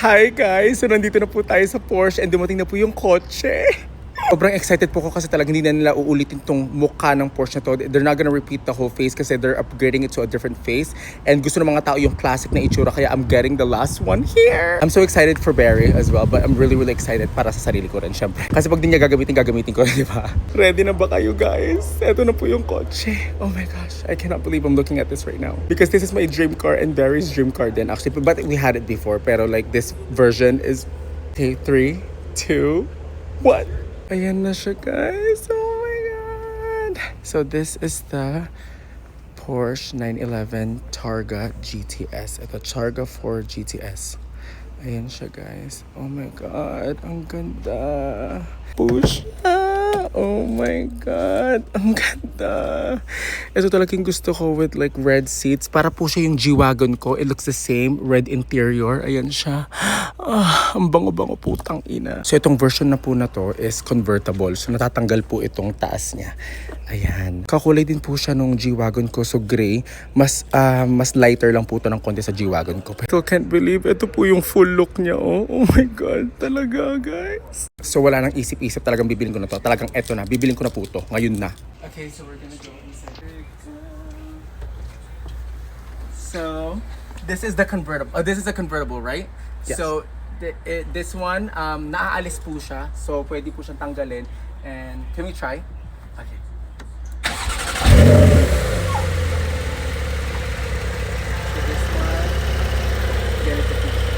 Hi guys! So nandito na po tayo sa Porsche and dumating na po yung kotse. Sobrang excited po ko kasi talagang hindi na nila uulitin tong mukha ng Porsche na to. They're not gonna repeat the whole face kasi they're upgrading it to a different face. And gusto ng mga tao yung classic na itsura kaya I'm getting the last one here. I'm so excited for Barry as well but I'm really really excited para sa sarili ko rin syempre. Kasi pag di niya gagamitin, gagamitin ko di ba? Ready na ba kayo guys? Ito na po yung kotse. Oh my gosh, I cannot believe I'm looking at this right now. Because this is my dream car and Barry's dream car din actually. But we had it before pero like this version is Okay, three, two, one. Ayan na siya, guys. Oh my God. So this is the Porsche 911 Targa GTS. Ito, Targa 4 GTS. Ayan siya, guys. Oh my God. Ang ganda. Push. Oh my God. Ang ganda. Ito talagang gusto ko with like red seats. Para po siya yung G-Wagon ko. It looks the same. Red interior. Ayan siya. Ah, ang bango-bango putang ina. So itong version na po na to is convertible. So natatanggal po itong taas niya. Ayan. Kakulay din po siya nung G-Wagon ko. So gray. Mas ah, mas lighter lang po to ng konti sa G-Wagon ko. Still can't believe ito po yung full look niya. Oh, oh my God. Talaga guys. So wala nang isip-isip. Talagang bibilin ko na to. Talagang eto na. Bibilin ko na po to. Ngayon na. Okay, so we're gonna go inside. So, this is the convertible. Oh, this is a convertible, right? Yes. So, th- eh, this one, um, naaalis po siya. So, pwede po siyang tanggalin. And, can we try? Okay. So, this one, ganito po siya.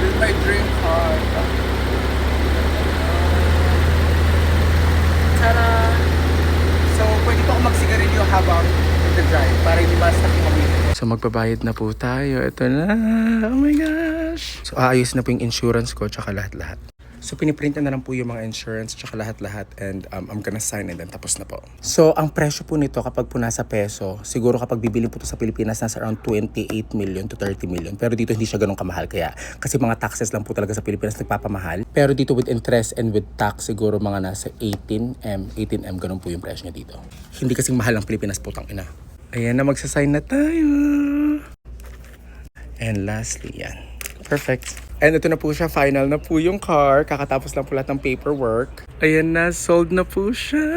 This is my dream car. Tara! So, pwede pa ako magsigarilyo habang nag-drive para hindi basta kumamit. So, magbabayad na po tayo. Ito na. Oh my gosh. So, aayos na po yung insurance ko tsaka lahat-lahat. So, piniprint na lang po yung mga insurance tsaka lahat-lahat and um, I'm gonna sign and then tapos na po. So, ang presyo po nito kapag po nasa peso, siguro kapag bibili po to sa Pilipinas, nasa around 28 million to 30 million. Pero dito hindi siya ganun kamahal. Kaya, kasi mga taxes lang po talaga sa Pilipinas nagpapamahal. Pero dito with interest and with tax, siguro mga nasa 18M, 18M, ganun po yung presyo niya dito. Hindi kasing mahal ang Pilipinas putang ina. Ayan na, magsasign na tayo. And lastly, yan. Perfect. And ito na po siya, final na po yung car. Kakatapos lang po lahat ng paperwork. Ayan na, sold na po siya.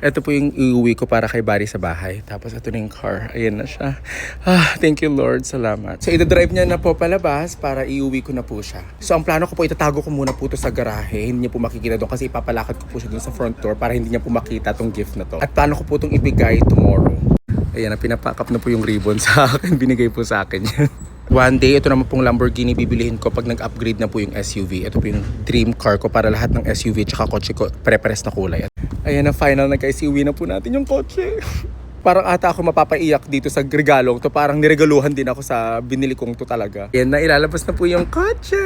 Ito po yung iuwi ko para kay Barry sa bahay. Tapos ito na yung car. Ayan na siya. Ah, thank you Lord. Salamat. So, ida-drive niya na po palabas para iuwi ko na po siya. So, ang plano ko po, itatago ko muna po to sa garahe. Hindi niya po makikita doon kasi ipapalakad ko po siya doon sa front door para hindi niya po makita tong gift na to. At plano ko po itong ibigay tomorrow. Ayan, pinapakap na po yung ribbon sa akin. Binigay po sa akin yan. One day, ito naman pong Lamborghini bibilihin ko pag nag-upgrade na po yung SUV. Ito po yung dream car ko para lahat ng SUV tsaka kotse ko prepares na kulay. Ayan na final, nag-SUV na po natin yung kotse. Parang ata ako mapapaiyak dito sa regalong to. Parang niregaluhan din ako sa binili kong to talaga. Ayan na, ilalabas na po yung kotse.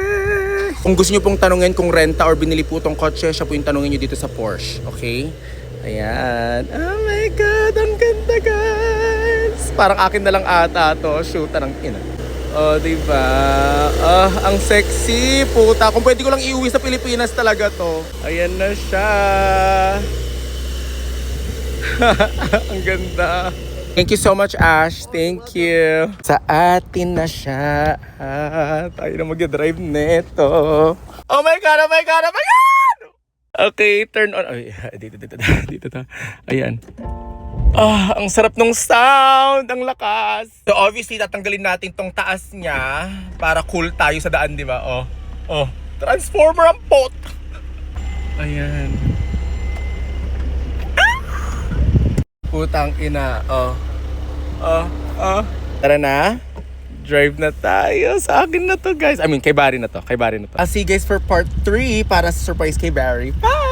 Kung gusto nyo pong tanungin kung renta or binili po tong kotse, siya po yung tanungin nyo dito sa Porsche. Okay? Ayan. Oh my God, ang ganda guys. Parang akin na lang ata to. Shoot, ng ina. Oh, di ba? Ah, ang sexy. Puta, kung pwede ko lang iuwi sa Pilipinas talaga to. Ayan na siya. ang ganda. Thank you so much, Ash. Thank you. Sa atin na siya. Ah, tayo na mag-drive neto. Oh my God, oh my God, oh my God! Okay, turn on. Ay, dito, dito, dito, dito. Ayan. Ah, ang sarap ng sound, ang lakas. So obviously tatanggalin natin tong taas niya para cool tayo sa daan, di ba? Oh. Oh, transformer ang pot. Ayan. Putang ina. Oh. Oh, oh. Tara na. Drive na tayo. Sa akin na to, guys. I mean, kay Barry na to. Kay Barry na to. Ah, see, guys, for part 3 para sa surprise kay Barry. Bye!